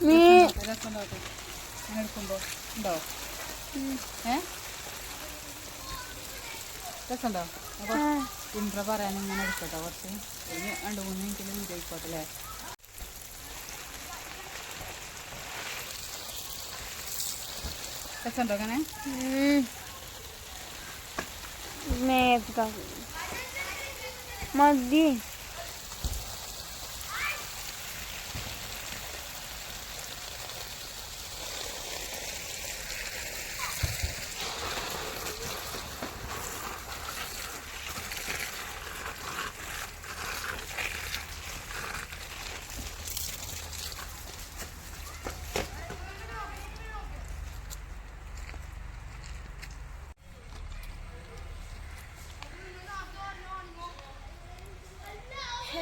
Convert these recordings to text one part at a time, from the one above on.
രസം ഉണ്ടാക്കും അങ്ങനെ എടുക്കുമ്പോൾ ഉണ്ടോ ഏ രസമുണ്ടോ? അപ്പോൾ ഇൻട്ര പറയാൻ ഇങ്ങനെ എടുക്കട്ടോ കുറച്ച്. ഒരു രണ്ട് മൂന്ന് മിനിറ്റിൽ വീഡിയോ ആയിക്കോട്ടെ അല്ലേ? രസമുണ്ടോ അങ്ങനെ? മതി.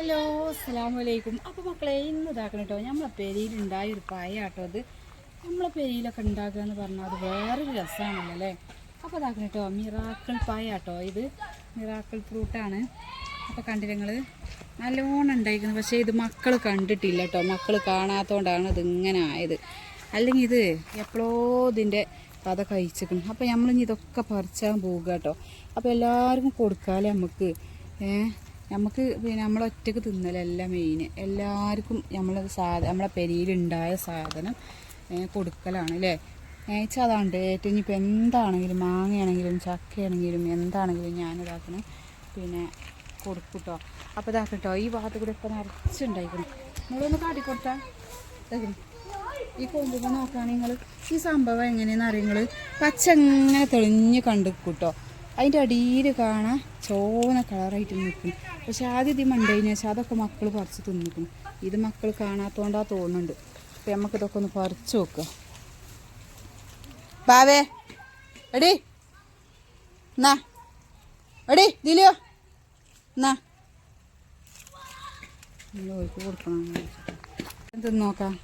ഹലോ അസ്സാം വലൈക്കും അപ്പോൾ മക്കളെ ഇന്ന് ഇതാക്കണം കേട്ടോ. നമ്മളെ പെരിയിലുണ്ടായ ഒരു പായ കേട്ടോ അത്. നമ്മളെ പെരിയിലൊക്കെ ഉണ്ടാക്കുക എന്ന് പറഞ്ഞാൽ അത് വേറൊരു രസമാണല്ലോ അല്ലേ? അപ്പോൾ ഇതാക്കണം കേട്ടോ. മിറാക്കിൾ പായാട്ടോ ഇത്. മിറാക്കിൾ ഫ്രൂട്ടാണ്. അപ്പോൾ കണ്ടില്ല നിങ്ങൾ നല്ലോണം ഉണ്ടായിരിക്കുന്നത് പക്ഷേ ഇത് മക്കൾ കണ്ടിട്ടില്ല കേട്ടോ. മക്കൾ കാണാത്തതുകൊണ്ടാണ് ഇത് ഇങ്ങനെ ആയത്. അല്ലെങ്കിൽ ഇത് എപ്പോഴോ ഇതിന്റെ കഥ കഴിച്ചിരിക്കണം അപ്പോൾ നമ്മളിനി ഇതൊക്കെ പറിച്ചാൻ പോവുക കേട്ടോ. അപ്പോൾ എല്ലാവർക്കും കൊടുക്കാമല്ലേ നമുക്ക്. ഏഹ് നമുക്ക് പിന്നെ നമ്മൾ ഒറ്റയ്ക്ക് തിന്നലല്ല മെയിൻ എല്ലാവർക്കും നമ്മൾ സാധ നമ്മളെ പെരിയിലുണ്ടായ സാധനം കൊടുക്കലാണ് അല്ലേ ഏച്ച അതാണ്ട് ഏറ്റവും ഇനിയിപ്പോൾ എന്താണെങ്കിലും മാങ്ങയാണെങ്കിലും ചക്കയാണെങ്കിലും എന്താണെങ്കിലും ഞാനിതാക്കണം. പിന്നെ കൊടുക്കും കേട്ടോ അപ്പോൾ ഇതാക്കട്ടോ. ഈ ഭാഗത്ത് കൂടെ ഇപ്പം നിറച്ചുണ്ടായിരിക്കണം നിങ്ങളൊന്ന് കാട്ടിക്കൊടുത്താൽ. ഈ കൊമ്പുമ്പോൾ നോക്കുകയാണെങ്കിൽ നിങ്ങൾ ഈ സംഭവം എങ്ങനെയാണെന്ന് അറിയുന്നത് പച്ച എങ്ങനെ തെളിഞ്ഞ് കണ്ടു കൂട്ടോ അതിന്റെ അടിയിൽ കാണാൻ ചോന കളറായിട്ട് നിൽക്കും. പക്ഷെ ആദ്യം ഇത് മണ്ടതിന് ശേഷം അതൊക്കെ മക്കൾ പറിച്ച് തിന്നിക്കണം ഇത് മക്കൾ കാണാത്തോണ്ടാ തോന്നുന്നുണ്ട്. അപ്പം നമുക്ക് ഇതൊക്കെ ഒന്ന് പറിച്ച് നോക്കുക ബാവേ എടി എന്നാ? എടി ദിലിയോ എന്നാ? കൊടുക്കണം നോക്കാം.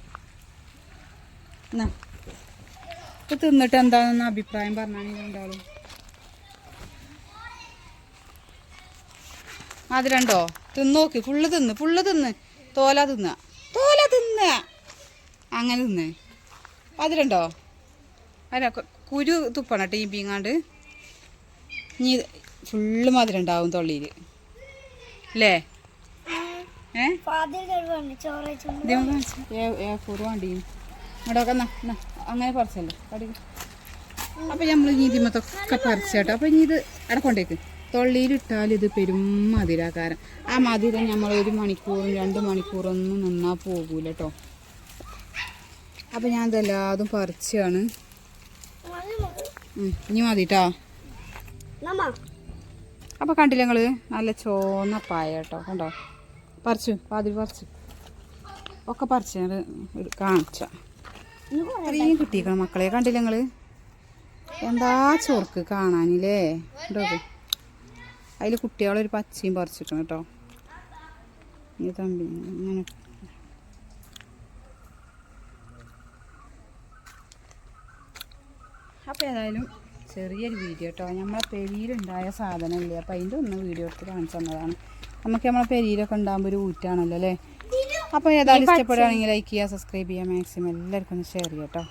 തിന്നിട്ട് എന്താണെന്ന് അഭിപ്രായം പറഞ്ഞാണെങ്കിൽ രണ്ടാളും. മധുരണ്ടോ തിന്നോക്ക്. ഫുള്ള് തിന്ന് ഫുള്ള് തിന്ന്. തോല തിന്ന. തോല തിന്ന. അങ്ങനെ തിന്ന്. അത് രണ്ടോ? അല്ല കുരു തുപ്പണം കേട്ടോ ഈ പീങ്ങാണ്ട് ഇനി ഫുള്ള് മധുരം ഉണ്ടാവും തൊള്ളിയിൽ അല്ലേ അങ്ങനെ പറിച്ചല്ലോ. അപ്പൊ അപ്പം നമ്മൾ ഇനി ഇതിമത്തൊക്കെ പറിച്ചേട്ടോ അപ്പം ഇനി ഇത് അവിടെ ഇത് പെരും മധുരാകാരം. ആ മധുരം നമ്മൾ ഒരു മണിക്കൂറും രണ്ട് മണിക്കൂറൊന്നും നിന്നാൽ പോകൂല കേട്ടോ അപ്പം ഞാൻ ഇതെല്ലാതും പറിച്ചാണ് ഇനി മതി കേട്ടോ അപ്പോൾ കണ്ടില്ല നിങ്ങൾ നല്ല ചോന്ന പായ കേട്ടോ കണ്ടോ? പറിച്ചു പാതിൽ പറിച്ചു. ഒക്കെ പറിച്ച് ഞാൻ കാണിച്ച. ഇത്രയും കിട്ടിയേക്കണം മക്കളെ. കണ്ടില്ല നിങ്ങൾ എന്താ ചോർക്ക് കാണാനില്ലേ? കേട്ടോ അതിൽ കുട്ടികളൊരു പച്ചയും പറിച്ചിട്ടുണ്ട് കേട്ടോ. ഈ തമ്പി അങ്ങനെ. അപ്പോൾ ഏതായാലും ചെറിയൊരു വീഡിയോ കേട്ടോ. നമ്മളെ പെരിയിലുണ്ടായ സാധനമില്ലേ? അപ്പോൾ അതിന്റെ ഒന്ന് വീഡിയോ എടുത്ത് കാണിച്ചു തന്നതാണ്. നമുക്ക് നമ്മളെ പെരിയിലൊക്കെ ഉണ്ടാകുമ്പോൾ ഒരു ഊറ്റാണല്ലോ അല്ലേ? അപ്പോൾ ഏതായാലും ഇഷ്ടപ്പെടുകയാണെങ്കിൽ ലൈക്ക് ചെയ്യുക സബ്സ്ക്രൈബ് ചെയ്യുക മാക്സിമം എല്ലാവർക്കും ഒന്ന് ഷെയർ ചെയ്യാം കേട്ടോ.